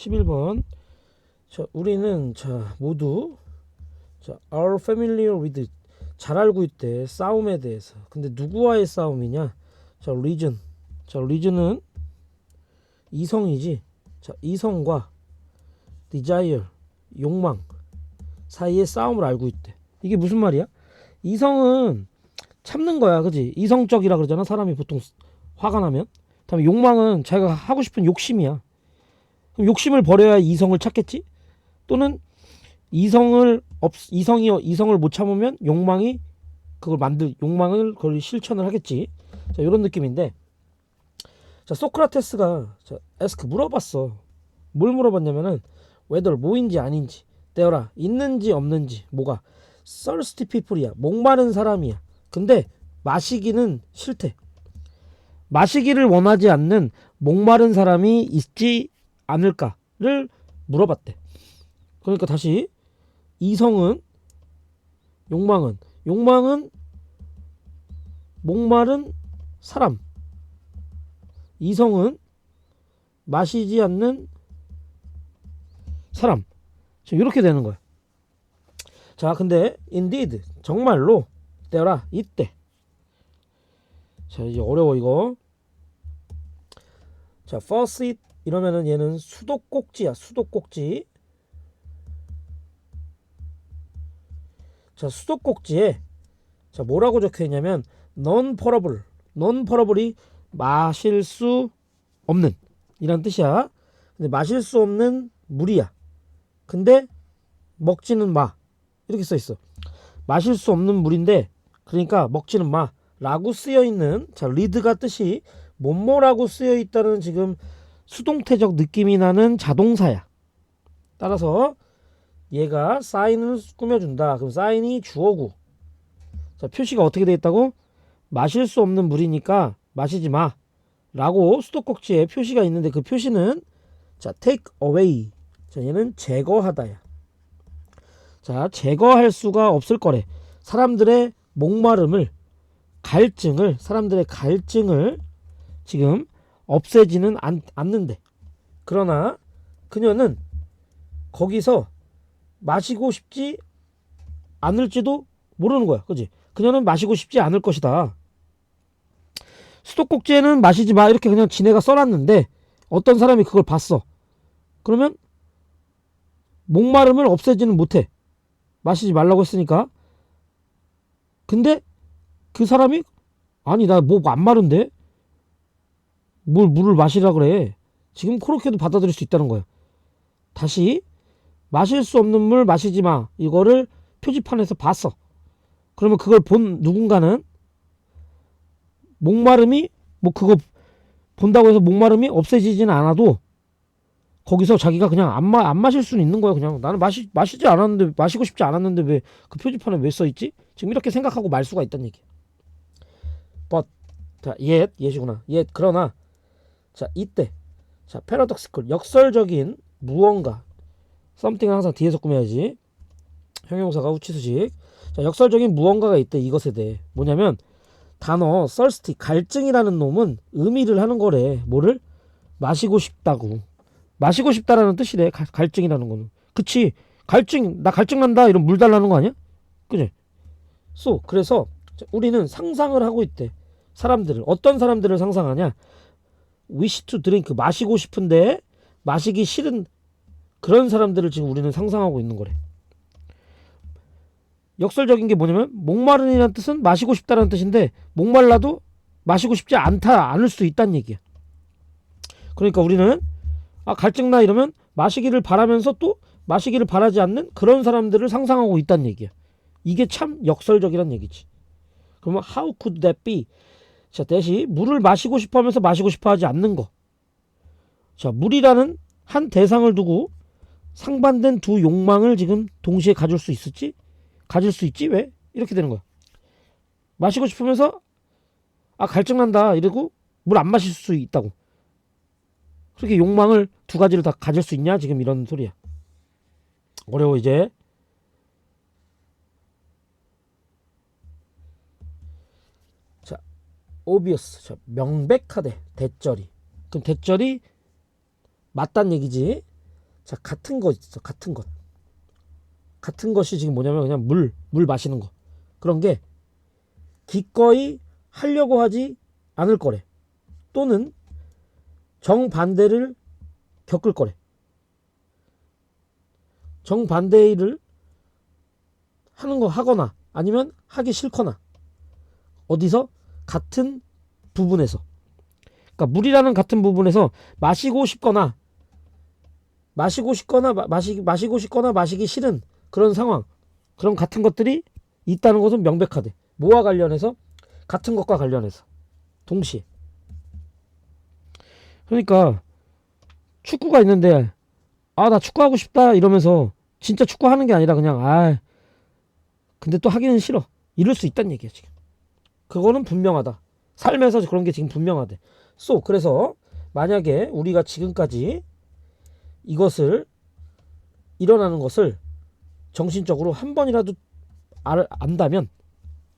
11번. 자, 우리는 자, 모두 자, are familiar with 잘 알고 있대. 싸움에 대해서. 근데 누구와의 싸움이냐? 자, reason. 자, reason은 이성이지. 자, 이성과 desire, 욕망 사이의 싸움을 알고 있대. 이게 무슨 말이야? 이성은 참는 거야, 그지? 이성적이라 그러잖아. 사람이 보통 화가 나면. 다음에 욕망은 자기가 하고 싶은 욕심이야. 그럼 욕심을 버려야 이성을 찾겠지? 또는 이성을 없 이성이 이성을 못 참으면 욕망이 그걸 만들 욕망을 그걸 실천을 하겠지. 자, 이런 느낌인데. 자, 소크라테스가 자, 에스크 물어봤어. 뭘 물어봤냐면은 whether 뭐인지 아닌지 떼어라 있는지 없는지 뭐가 thirsty people이야 목마른 사람이야 근데 마시기는 싫대 마시기를 원하지 않는 목마른 사람이 있지 않을까를 물어봤대 그러니까 다시 이성은 욕망은 욕망은 목마른 사람 이성은 마시지 않는 사람. 자, 이렇게 되는 거야. 자, 근데 indeed 정말로 때라 이때. 자, 이제 어려워 이거. 자, faucet 이러면은 얘는 수도꼭지야. 수도꼭지. 자, 수도꼭지에 자, 뭐라고 적혀 있냐면 non portable. non portable이 마실 수 없는 이란 뜻이야. 근데 마실 수 없는 물이야. 근데 먹지는 마. 이렇게 써 있어. 마실 수 없는 물인데 그러니까 먹지는 마 라고 쓰여 있는 자 리드가 뜻이 뭐뭐라고 쓰여 있다는 지금 수동태적 느낌이 나는 자동사야. 따라서 얘가 사인을 꾸며준다. 그럼 사인이 주어고. 자 표시가 어떻게 돼 있다고? 마실 수 없는 물이니까 마시지 마. 라고 수도꼭지에 표시가 있는데 그 표시는 자 take away 자, 얘는 제거하다야. 자, 제거할 수가 없을 거래. 사람들의 목마름을, 갈증을, 사람들의 갈증을 지금 없애지는 않, 않는데. 그러나 그녀는 거기서 마시고 싶지 않을지도 모르는 거야. 그지? 그녀는 마시고 싶지 않을 것이다. 수도꼭지에는 마시지 마. 이렇게 그냥 지네가 써놨는데 어떤 사람이 그걸 봤어. 그러면 목마름을 없애지는 못해. 마시지 말라고 했으니까. 근데 그 사람이 아니 나 목 안 마른데 뭘 물을 마시라 그래. 지금 그렇게도 받아들일 수 있다는 거야. 다시 마실 수 없는 물 마시지 마. 이거를 표지판에서 봤어. 그러면 그걸 본 누군가는 목마름이 뭐 그거 본다고 해서 목마름이 없애지지는 않아도 거기서 자기가 그냥 안, 마, 안 마실 수는 있는 거야 그냥 나는 마시, 마시지 않았는데 마시고 싶지 않았는데 왜 그 표지판에 왜 써있지? 지금 이렇게 생각하고 말 수가 있다는 얘기야 but 자 yet yet이구나 yet 그러나 자 이때. 자 paradoxical 역설적인 무언가. Something은 항상 뒤에서 꾸며야지. 형용사가 우치수식. 자 역설적인 무언가가 있대 이것에 대해. 뭐냐면 단어 thirsty 갈증이라는 놈은 의미를 하는 거래. 뭐를? 마시고 싶다고. 마시고 싶다라는 뜻이래 갈- 갈증이라는 거는. 그치? 갈증 나 갈증 난다 이런 물 달라는 거 아니야? 그지? So 그래서 자, 우리는 상상을 하고 있대. 사람들을. 어떤 사람들을 상상하냐 wish to drink 마시고 싶은데 마시기 싫은 그런 사람들을 지금 우리는 상상하고 있는 거래 역설적인 게 뭐냐면 목마른이라는 뜻은 마시고 싶다라는 뜻인데 목말라도 마시고 싶지 않다 않을 수 있다는 얘기야 그러니까 우리는 아 갈증나 이러면 마시기를 바라면서 또 마시기를 바라지 않는 그런 사람들을 상상하고 있다는 얘기야. 이게 참 역설적이란 얘기지. 그러면 how could that be? 자 대시 물을 마시고 싶어 하면서 마시고 싶어 하지 않는 거. 자 물이라는 한 대상을 두고 상반된 두 욕망을 지금 동시에 가질 수 있을지? 가질 수 있지 왜? 이렇게 되는 거야. 마시고 싶으면서 아 갈증 난다 이러고 물 안 마실 수 있다고. 그렇게 욕망을 두 가지를 다 가질 수 있냐 지금 이런 소리야 어려워 이제 자, 명백하대 대절이. 그럼 대절이 맞단 얘기지. 자 같은 거 있어 같은 것. 같은 것이 지금 뭐냐면 그냥 물물 마시는 거. 그런 게 기꺼이 하려고 하지 않을 거래. 또는 정반대를 겪을 거래. 정반대를 하는 거 하거나 아니면 하기 싫거나. 어디서 같은 부분에서. 그러니까 물이라는 같은 부분에서 마시고 싶거나 마시고 싶거나 마, 마시, 마시고 싶거나 마시기 싫은 그런 상황 그런 같은 것들이 있다는 것은 명백하대. 뭐와 관련해서? 같은 것과 관련해서. 동시에. 그러니까 축구가 있는데 아 나 축구하고 싶다 이러면서 진짜 축구하는 게 아니라 그냥 아 근데 또 하기는 싫어. 이럴 수 있다는 얘기야 지금 그거는 분명하다. 삶에서 그런 게 지금 분명하대. 쏘 그래서 만약에 우리가 지금까지 이것을 일어나는 것을 정신적으로 한 번이라도 알, 안다면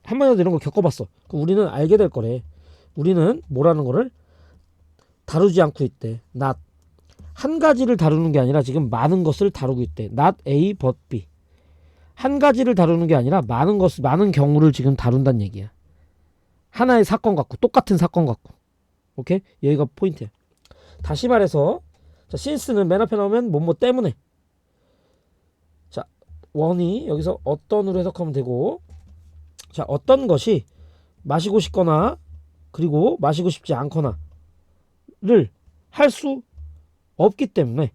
한 번이라도 이런 거 겪어봤어. 그럼 우리는 알게 될 거래. 우리는 뭐라는 거를 다루지 않고 있대. Not. 한 가지를 다루는 게 아니라 지금 많은 것을 다루고 있대. Not A but B. 한 가지를 다루는 게 아니라 많은 것을 많은 경우를 지금 다룬다는 얘기야 하나의 사건 갖고 똑같은 사건 갖고. 오케이? 여기가 포인트야. 다시 말해서 자 since는 맨 앞에 나오면 뭐뭐 때문에. 자 원이 여기서 어떤으로 해석하면 되고 자 어떤 것이 마시고 싶거나 그리고 마시고 싶지 않거나를 할 수 없기 때문에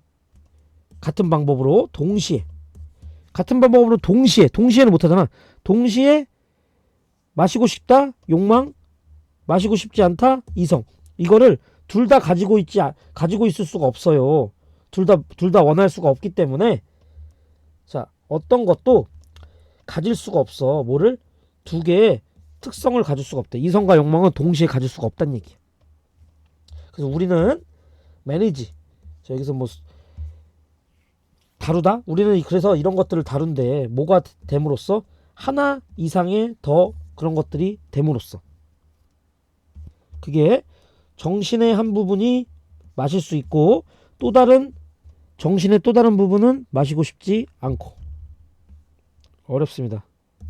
같은 방법으로 동시에 같은 방법으로 동시에 동시에는 못하잖아. 동시에 마시고 싶다? 욕망? 마시고 싶지 않다? 이성. 이거를 둘 다 가지고 있지 아- 가지고 있을 수가 없어요. 둘 다 둘 다 원할 수가 없기 때문에. 자 어떤 것도 가질 수가 없어. 뭐를? 두 개의 특성을 가질 수가 없대. 이성과 욕망은 동시에 가질 수가 없다는 얘기야. 그래서 우리는 매니지. 자, 여기서 뭐 수- 다루다? 우리는 그래서 이런 것들을 다룬데 뭐가 됨으로써? 하나 이상의 더 그런 것들이 됨으로써 그게 정신의 한 부분이 마실 수 있고 또 다른 정신의 또 다른 부분은 마시고 싶지 않고 어렵습니다.